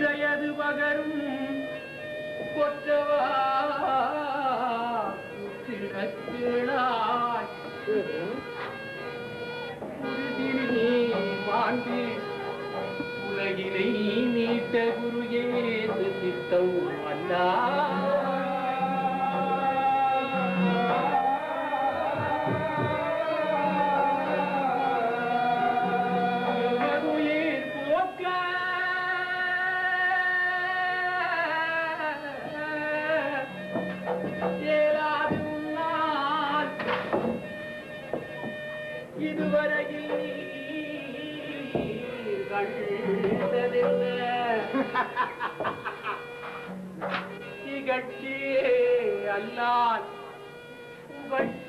வயது பகரும் கொற்றவா? திடக்கிழாய் நீ மாண்பு உலகினை நீட்ட குரு ஏது சித்தம் அல்லா இதுவரையில் நீர் கண்டதென்ன அல்லால் புகழ்ச்சியே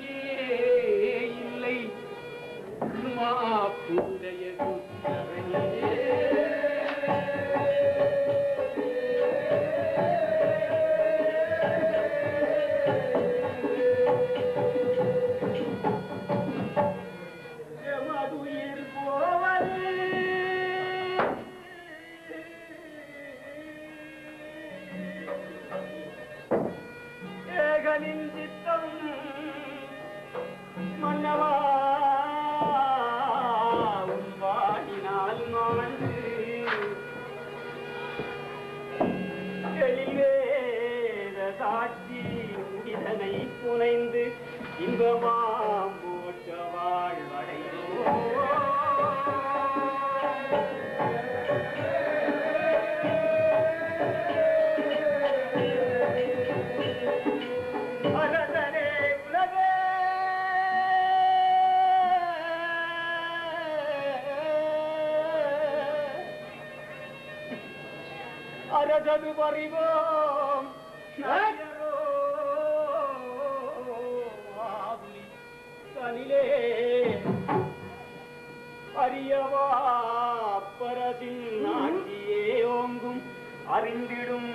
ஏகனின் சித்தம் மன்னவா உன் மாண்டு எழில்வேத சாட்சி இதனை புனைந்து இன்பமாம் அரசது பறிவோம் தனிலே. அறியவா பரதின் நாட்டியே ஓங்கும் அறிந்திடும்